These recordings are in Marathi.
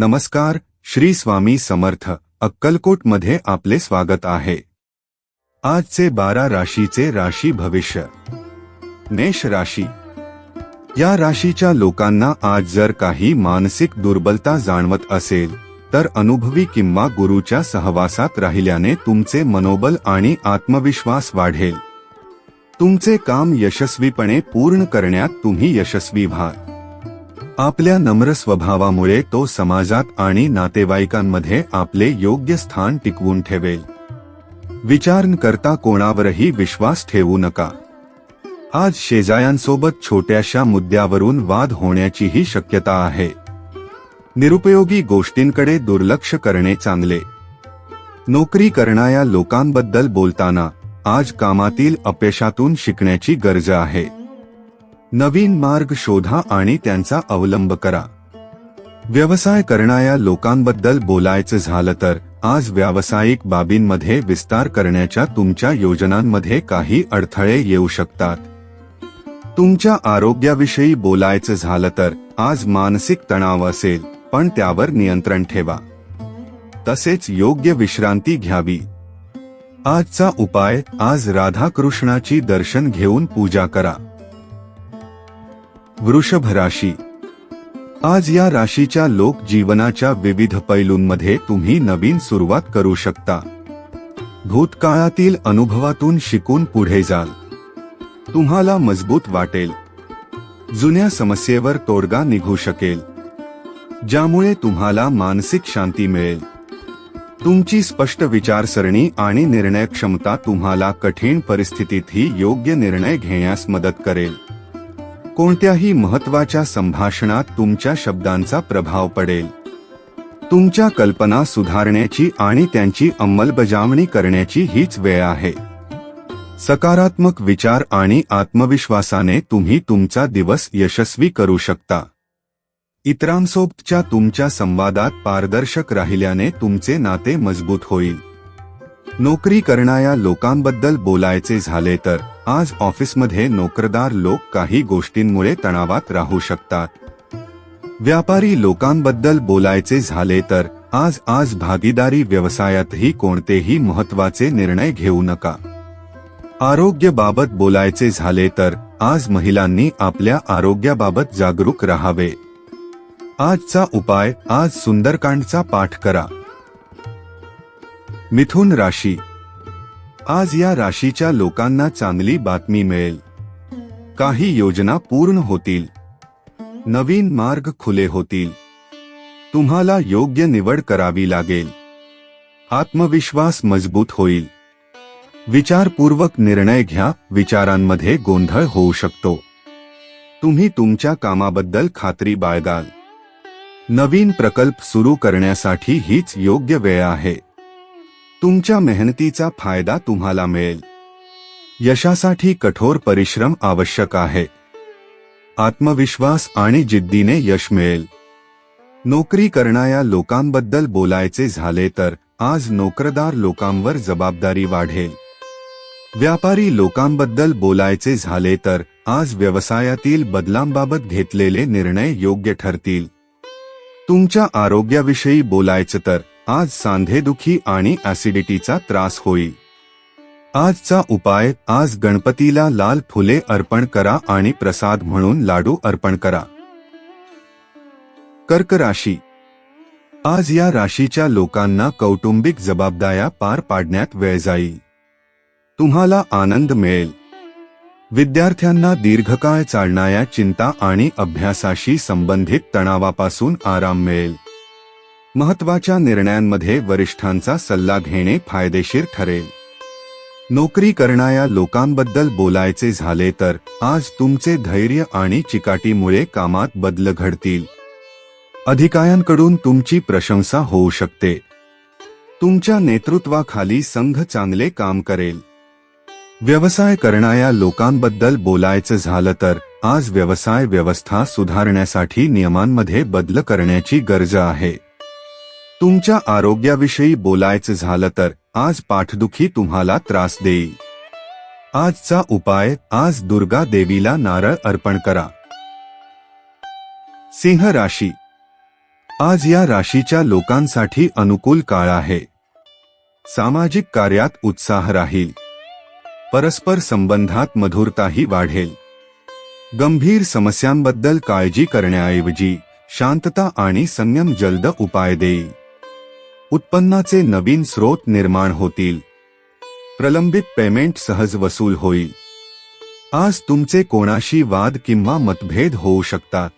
नमस्कार श्री स्वामी समर्थ अक्कलकोटमध्ये आपले स्वागत आहे. आजचे बारा राशीचे राशी भविष्य. मेष राशी. या राशीच्या लोकांना आज जर काही मानसिक दुर्बलता जाणवत असेल तर अनुभवी किंवा गुरुच्या सहवासात राहिल्याने तुमचे मनोबल आणि आत्मविश्वास वाढेल. तुमचे काम यशस्वीपणे पूर्ण करण्यात तुम्ही यशस्वी व्हाल. आपल्या नम्र स्वभावामुळे तो समाजात आणि नातेवाईकांमध्ये आपले योग्य स्थान टिकवून ठेवेल. विचार न करता कोणावरही विश्वास ठेवू नका. आज शेजायांसोबत छोट्याशा मुद्द्यावरून वाद होण्याचीही शक्यता आहे. निरुपयोगी गोष्टींकडे दुर्लक्ष करणे चांगले. नोकरी करणाऱ्या लोकांबद्दल बोलताना आज कामातील अपयशातून शिकण्याची गरज आहे. नवीन मार्ग शोधा आणि त्यांचा अवलंब करा. व्यवसाय करणाऱ्या लोकांबद्दल बोलायचं झालं तर आज व्यावसायिक बाबींमध्ये विस्तार करण्याच्या तुमच्या योजनांमध्ये काही अडथळे येऊ शकतात. तुमच्या आरोग्याविषयी बोलायचं झालं तर आज मानसिक तणाव असेल पण त्यावर नियंत्रण ठेवा. तसेच योग्य विश्रांती घ्यावी. आजचा उपाय आज राधाकृष्णाची दर्शन घेऊन पूजा करा. वृषभ राशी आज या राशीच्या लोक जीवनाच्या विविध पैलूंमध्ये तुम्ही नवीन सुरुवात करू शकता. भूतकाळातील अनुभवातून शिकून पुढे जाल. तुम्हाला मजबूत वाटेल. जुन्या समस्येवर तोडगा निघू शकेल. ज्यामुळे तुम्हाला मानसिक शांती मिळेल. तुमची स्पष्ट विचारसरणी आणि निर्णय क्षमता तुम्हाला कठीण परिस्थितीतही योग्य निर्णय घेण्यास मदत करेल. कोणत्याही महत्त्वाच्या संभाषणात तुमच्या शब्दांचा प्रभाव पडेल. तुमच्या कल्पना सुधारण्याची आणि त्यांची अंमलबजावणी करण्याची हीच वेळ आहे. सकारात्मक विचार आणि आत्मविश्वासाने तुम्ही तुमचा दिवस यशस्वी करू शकता. इतरांसोबतच्या तुमच्या संवादात पारदर्शक राहिल्याने तुमचे नाते मजबूत होईल. नोकरी करणाऱ्या लोकांबद्दल बोलायचे झाले तर आज ऑफिसमध्ये नोकरदार लोक काही गोष्टींमुळे तणावात राहू शकतात. व्यापारी लोकांबद्दल बोलायचे झाले तर आज आज भागीदारी व्यवसायातही कोणतेही महत्त्वाचे निर्णय घेऊ नका. आरोग्याबाबत बोलायचे झाले तर आज महिलांनी आपल्या आरोग्याबाबत जागरूक राहावे. आजचा उपाय आज सुंदरकांडचा पाठ करा. मिथुन राशी आज या राशीच्या लोकांना चांगली बातमी मिळेल. काही योजना पूर्ण होतील. नवीन मार्ग खुले होतील. तुम्हाला योग्य निवड करावी लागेल. आत्मविश्वास मजबूत होईल. विचारपूर्वक निर्णय घ्या विचारांमध्ये गोंधळ होऊ शकतो. तुम्ही तुमच्या कामाबद्दल खात्री बाळगाल. नवीन प्रकल्प सुरू करण्यासाठी हीच योग्य वेळ आहे. तुमच्या मेहनतीचा फायदा तुम्हाला मिळेल. यशासाठी कठोर परिश्रम आवश्यक आहे. आत्मविश्वास आणि जिद्दीने यश मिळेल. नोकरी करणाऱ्या लोकांबद्दल बोलायचे झाले तर आज नोकरदार लोकांवर जबाबदारी वाढेल. व्यापारी लोकांबद्दल बोलायचे झाले तर आज व्यवसायातील बदलांबाबत घेतलेले निर्णय योग्य ठरतील. तुमच्या आरोग्याविषयी बोलायचं तर आज सांधेदुखी आणि ऍसिडिटीचा त्रास होईल. आजचा उपाय आज गणपतीला लाल फुले अर्पण करा आणि प्रसाद म्हणून लाडू अर्पण करा. कर्क राशी. आज या राशीच्या लोकांना कौटुंबिक जबाबदाऱ्या पार पाडण्यात वेळ जाईल. तुम्हाला आनंद मिळेल. विद्यार्थ्यांना दीर्घकाळ चालणाऱ्या चिंता आणि अभ्यासाशी संबंधित तणावापासून आराम मिळेल. महत्त्वाच्या निर्णयांमध्ये वरिष्ठांचा सल्ला घेणे फायदेशीर ठरेल. नोकरी करणाऱ्या लोकांबद्दल बोलायचे झाले तर आज तुमचे धैर्य आणि चिकाटीमुळे कामात बदल घडतील. अधिकाऱ्यांकडून तुमची प्रशंसा होऊ शकते. तुमच्या नेतृत्वाखाली संघ चांगले काम करेल. व्यवसाय करणाऱ्या लोकांबद्दल बोलायचं झालं तर आज व्यवसाय व्यवस्था सुधारण्यासाठी नियमांमध्ये बदल करण्याची गरज आहे. तुमच्या आरोग्याविषयी बोलायचं झालं तर आज पाठदुखी तुम्हाला त्रास देईल. आजचा उपाय आज दुर्गा देवीला नारळ अर्पण करा. सिंह राशी. आज या राशीच्या लोकांसाठी अनुकूल काळ आहे. सामाजिक कार्यात उत्साह राहील. परस्पर संबंधात मधुरताही वाढेल. गंभीर समस्यांबद्दल काळजी करण्याऐवजी शांतता आणि संयम जलद उपाय देईल. उत्पन्नाचे नवीन स्रोत निर्माण होतील. प्रलंबित पेमेंट सहज वसूल होईल. आज तुमचे कोणाशी वाद किंवा मतभेद होऊ शकतात.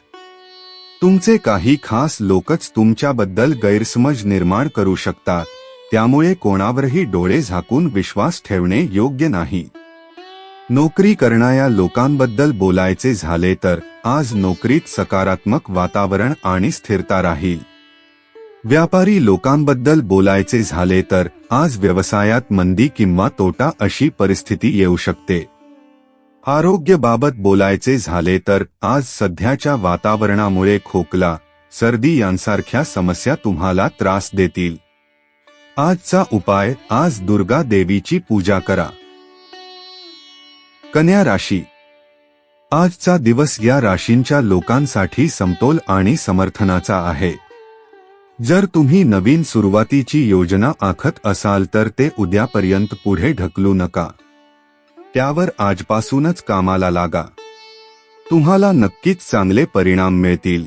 तुमचे काही खास लोकच तुमच्याबद्दल गैरसमज निर्माण करू शकतात. त्यामुळे कोणावरही डोळे झाकून विश्वास ठेवणे योग्य नाही. नोकरी करणाऱ्या लोकांबद्दल बोलायचे झाले तर आज नोकरीत सकारात्मक वातावरण आणि स्थिरता राहील. व्यापारी लोकांबद्दल बोलायचे झाले तर आज व्यवसायात मंदी किंवा तोटा अशी परिस्थिती येऊ शकते. आरोग्यबाबत बोलायचे झाले तर आज सध्याच्या वातावरणामुळे खोकला सर्दी यांसारख्या समस्या तुम्हाला त्रास देतील. आजचा उपाय आज दुर्गा देवीची पूजा करा. कन्या राशी. आजचा दिवस या राशींच्या लोकांसाठी समतोल आणि समर्थनाचा आहे. जर तुम्ही नवीन सुरुवातीची योजना आखत असाल तर ते उद्यापर्यंत पुढे ढकलू नका. त्यावर आजपासूनच कामाला लागा. तुम्हाला नक्कीच चांगले परिणाम मिळतील.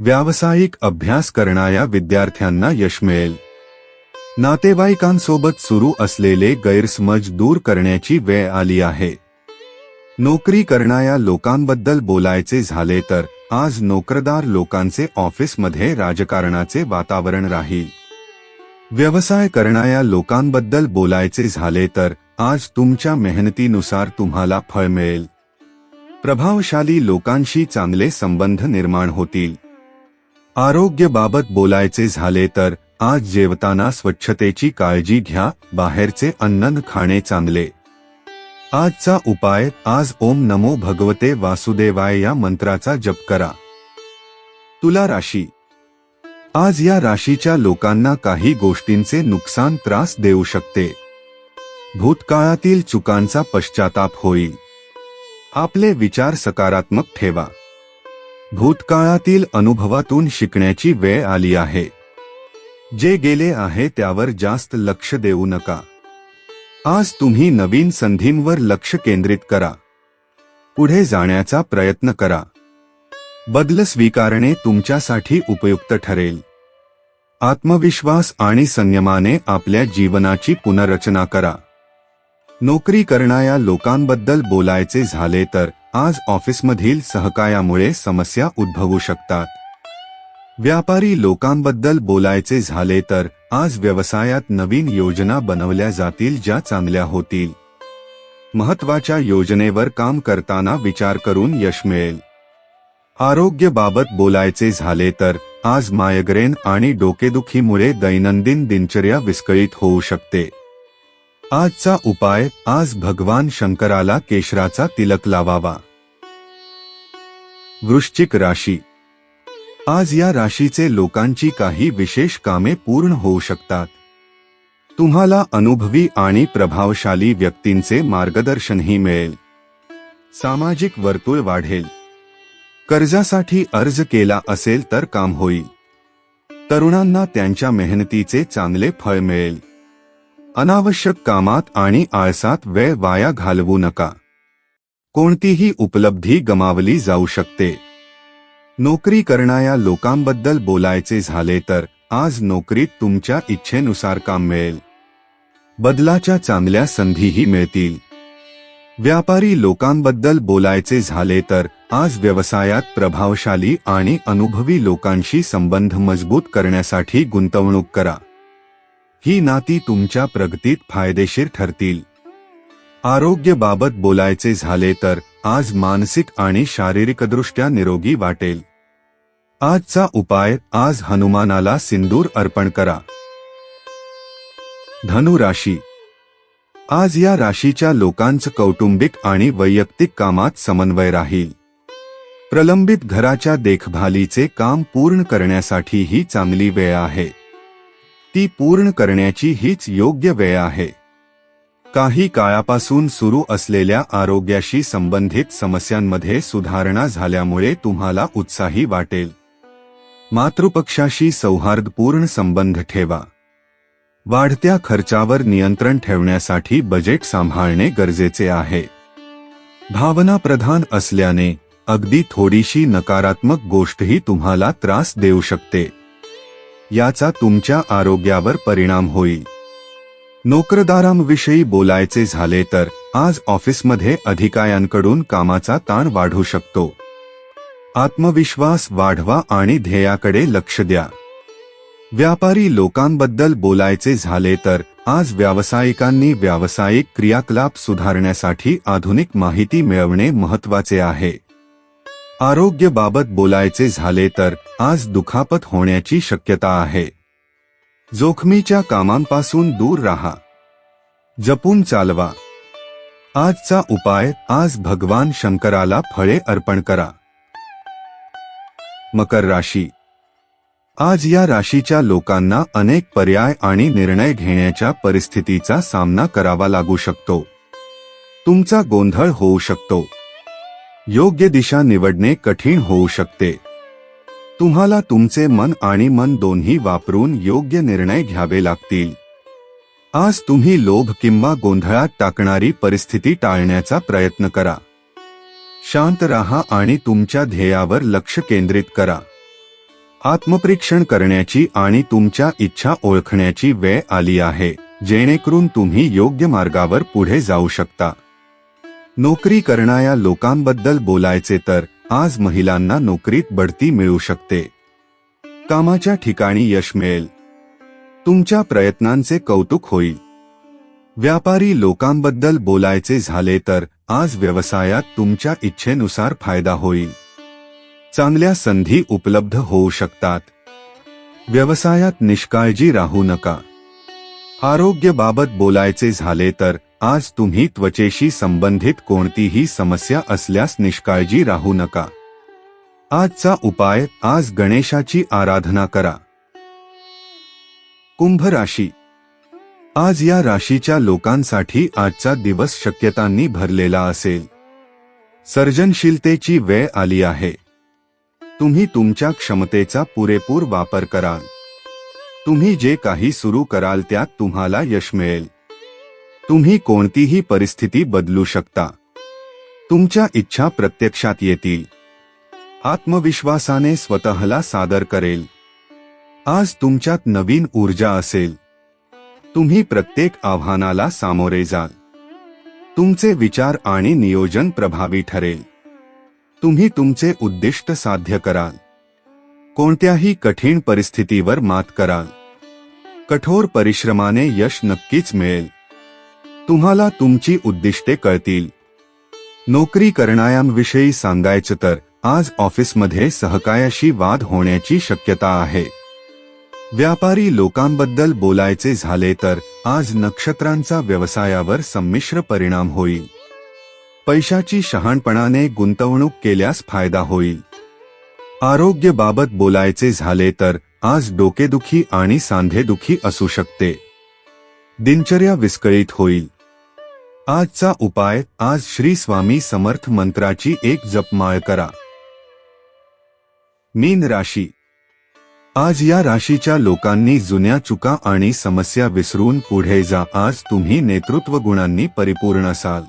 व्यावसायिक अभ्यास करणाऱ्या विद्यार्थ्यांना यश मिळेल. नातेवाईकांसोबत सुरू असलेले गैरसमज दूर करण्याची वेळ आली आहे. नोकरी करणाऱ्या लोकांबद्दल बोलायचे झाले तर आज नोकरदार लोकांचे ऑफिसमध्ये राजकारणाचे वातावरण राहील. व्यवसाय करणाऱ्या लोकांबद्दल बोलायचे झाले तर आज तुमच्या मेहनतीनुसार तुम्हाला फळ मिळेल. प्रभावशाली लोकांशी चांगले संबंध निर्माण होतील. आरोग्याबाबत बोलायचे झाले तर आज जेवताना स्वच्छतेची काळजी घ्या बाहेरचे अन्न खाणे चांगले. आजचा उपाय आज ओम नमो भगवते वासुदेवाय या मंत्राचा जप करा. तुला राशी. आज या राशीच्या लोकांना काही गोष्टींचे नुकसान त्रास देऊ शकते. भूतकाळातील चुकांचा पश्चाताप होईल. आपले विचार सकारात्मक ठेवा. भूतकाळातील अनुभवातून शिकण्याची वेळ आली आहे. जे गेले आहे त्यावर जास्त लक्ष देऊ नका. आज तुम्ही नवीन संधींवर लक्ष केंद्रित करा. पुढे जाण्याचा प्रयत्न करा. बदल स्वीकारणे तुमच्यासाठी उपयुक्त ठरेल. आत्मविश्वास आणि संयमाने आपल्या जीवनाची पुनर्रचना करा. नोकरी करणाऱ्या लोकांबद्दल बोलायचे झाले तर आज ऑफिसमधील सहकायामुळे समस्या उद्भवू शकतात. व्यापारी लोकांबद्दल बोलायचे झाले तर आज व्यवसायात नवीन योजना बनवल्या जातील ज्या चांगल्या होतील. महत्त्वाच्या योजनेवर काम करताना विचार करून यश मिळेल. आरोग्यबाबत बोलायचे झाले तर आज मायग्रेन आणि डोकेदुखीमुळे दैनंदिन दिनचर्या विस्कळीत होऊ शकते. आजचा उपाय आज भगवान शंकराला केशराचा तिलक लावावा. वृश्चिक राशी आज या राशीचे लोकांची काही विशेष कामे पूर्ण होऊ शकतात. तुम्हाला अनुभवी आणि प्रभावशाली व्यक्तींचे मार्गदर्शनही मिळेल. सामाजिक वर्तुळ वाढेल. कर्जासाठी अर्ज केला असेल तर काम होईल. तरुणांना त्यांच्या मेहनतीचे चांगले फळ मिळेल. अनावश्यक कामात आणि आळसात वेळ वाया घालवू नका. कोणतीही उपलब्धी गमावली जाऊ शकते. नोकरी करणाऱ्या लोकांबद्दल बोलायचे झाले तर आज नोकरीत तुमच्या इच्छेनुसार काम मिळेल. बदलाच्या चांगल्या संधीही मिळतील. व्यापारी लोकांबद्दल बोलायचे झाले तर आज व्यवसायात प्रभावशाली आणि अनुभवी लोकांशी संबंध मजबूत करण्यासाठी गुंतवणूक करा. ही नाती तुमच्या प्रगतीत फायदेशीर ठरतील. आरोग्याबाबत बोलायचे झाले तर आज मानसिक आणि शारीरिकदृष्ट्या निरोगी वाटेल. आजचा उपाय आज हनुमानाला सिंदूर अर्पण करा. धनु राशी. आज या राशीच्या लोकांचं कौटुंबिक आणि वैयक्तिक कामात समन्वय राहील. प्रलंबित घराच्या देखभालीचे काम पूर्ण करण्यासाठी ही चांगली वेळ आहे. ती पूर्ण करण्याची हीच योग्य वेळ आहे. काही काळापासून सुरू असलेल्या आरोग्याशी संबंधित समस्यांमध्ये सुधारणा झाल्यामुळे तुम्हाला उत्साही वाटेल. मातृपक्षाशी सौहार्दपूर्ण संबंध ठेवा. वाढत्या खर्चावर नियंत्रण ठेवण्यासाठी बजेट सांभाळणे गरजेचे आहे. भावना प्रधान असल्याने अगदी थोडीशी नकारात्मक गोष्टही तुम्हाला त्रास देऊ शकते. याचा तुमच्या आरोग्यावर परिणाम होईल. नोकरदारांविषयी बोलायचे झाले तर आज ऑफिसमध्ये अधिकाऱ्यांकडून कामाचा ताण वाढू शकतो. आत्मविश्वास वाढवा आणि ध्येयाकडे लक्ष द्या. व्यापारी लोकांबद्दल बोलायचे झाले तर आज व्यावसायिकांनी व्यावसायिक क्रियाकलाप सुधारण्यासाठी आधुनिक माहिती मिळवणे महत्त्वाचे आहे. आरोग्याबाबत बोलायचे झाले तर आज दुखापत होण्याची शक्यता आहे. जोखमीच्या कामांपासून दूर राहा. जपून चालवा. आजचा उपाय आज भगवान शंकराला फळे अर्पण करा. मकर राशी. आज या राशीच्या लोकांना अनेक पर्याय आणि निर्णय घेण्याच्या परिस्थितीचा सामना करावा लागू शकतो. तुमचा गोंधळ होऊ शकतो. योग्य दिशा निवडणे कठीण होऊ शकते. तुम्हाला तुमचे मन आणि मन दोन्ही वापरून योग्य निर्णय घ्यावे लागतील. आज तुम्ही लोभ किंवा गोंधळात टाकणारी परिस्थिती टाळण्याचा प्रयत्न करा. शांत राहा आणि तुमच्या ध्येयावर लक्ष केंद्रित करा. आत्मपरीक्षण करण्याची आणि तुमच्या इच्छा ओळखण्याची वेळ आली आहे जेणेकरून तुम्ही योग्य मार्गावर पुढे जाऊ शकता. नोकरी करणाऱ्या लोकांबद्दल बोलायचे तर आज महिलांना नोकरीत बढती मिळू शकते. कामाच्या ठिकाणी यश मिळेल. तुमच्या प्रयत्नांचे कौतुक होईल. व्यापारी लोकांबद्दल बोलायचे झाले तर आज व्यवसायात तुमच्या इच्छेनुसार फायदा होईल. चांगल्या संधी उपलब्ध होऊ शकतात. व्यवसायात निष्काळजी राहू नका. आरोग्याबाबत बोलायचे झाले तर आज तुम्ही त्वचेशी संबंधित कोणतीही समस्या असल्यास निष्काळजी राहू नका. आजचा उपाय आज गणेशाची आराधना करा. कुंभ राशी. आज या राशीच्या लोकांसाठी आजचा दिवस शक्यतांनी भरलेला असेल. सर्जनशीलतेची वेळ आली आहे. तुम्ही तुमच्या क्षमतेचा पुरेपूर वापर कराल. तुम्ही जे काही सुरू कराल त्यात तुम्हाला यश मिळेल. तुम्ही कोणतीही परिस्थिती बदलू शकता. तुमच्या इच्छा प्रत्यक्षात येतील. आत्मविश्वासाने स्वतःला सादर करेल. आज तुमच्यात नवीन ऊर्जा असेल. तुम्ही प्रत्येक आव्हानाला सामोरे जाल. तुमचे विचार आणि नियोजन प्रभावी ठरेल. तुम्ही तुमचे उद्दिष्ट साध्य कराल. कोणत्याही कठीण परिस्थितीवर मात कराल. कठोर परिश्रमाने यश नक्कीच मिळेल. तुम्हाला तुमची उद्दिष्टे कळतील. नोकरी करणाऱ्यांविषयी सांगायचं तर आज ऑफिसमध्ये सहकायाशी वाद होण्याची शक्यता आहे. व्यापारी लोकांबद्दल बोलायचे झाले तर आज नक्षत्रांचा व्यवसायावर संमिश्र परिणाम होईल. पैशाची शहाणपणाने गुंतवणूक केल्यास फायदा होईल. आरोग्यबाबत बोलायचे झाले तर आज डोकेदुखी आणि सांधेदुखी असू शकते. दिनचर्या विस्कळीत होईल. आजचा उपाय आज श्री स्वामी समर्थ मंत्राची एक जपमाळ करा. मीन राशी. आज या राशीच्या लोकांनी जुन्या चुका आणि समस्या विसरून पुढे जा आज तुम्ही नेतृत्व गुणांनी परिपूर्ण असाल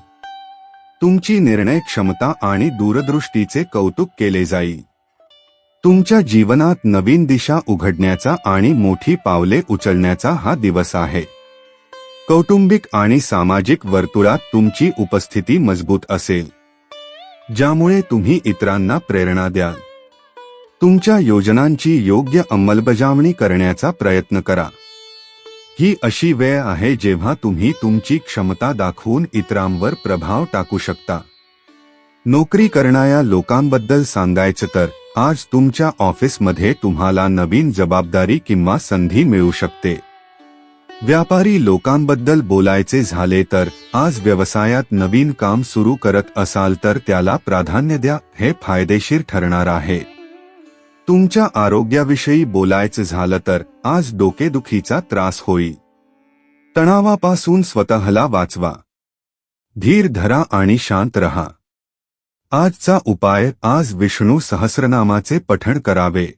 तुमची निर्णय क्षमता आणि दूरदृष्टीचे कौतुक केले जाईल. तुमच्या जीवनात नवीन दिशा उघडण्याचा आणि मोठी पावले उचलण्याचा हा दिवस आहे. कौटुंबिक आणि सामाजिक वर्तुळात तुमची उपस्थिती मजबूत असेल. ज्यामुळे तुम्ही इतरांना प्रेरणा द्याल. तुमच्या योजनांची योग्य अंमलबजावणी करण्याचा प्रयत्न करा. ही अशी वेळ आहे जेव्हा तुम्ही तुमची क्षमता दाखवून इतरांवर प्रभाव टाकू शकता. नोकरी करणाऱ्या लोकांबद्दल सांगायचं तर आज तुमच्या ऑफिसमध्ये तुम्हाला नवीन जबाबदारी किंवा संधी मिळू शकते. व्यापारी लोकांबद्दल बोलायचे झाले तर आज व्यवसायात नवीन काम सुरू करत असाल तर त्याला प्राधान्य द्या हे फायदेशीर ठरणार आहे. तुमच्या आरोग्याविषयी बोलायचं झालं तर आज डोकेदुखीचा त्रास होईल. तणावापासून स्वतःला वाचवा. धीर धरा आणि शांत रहा. आजचा उपाय आज विष्णू सहस्रनामाचे पठण करावे.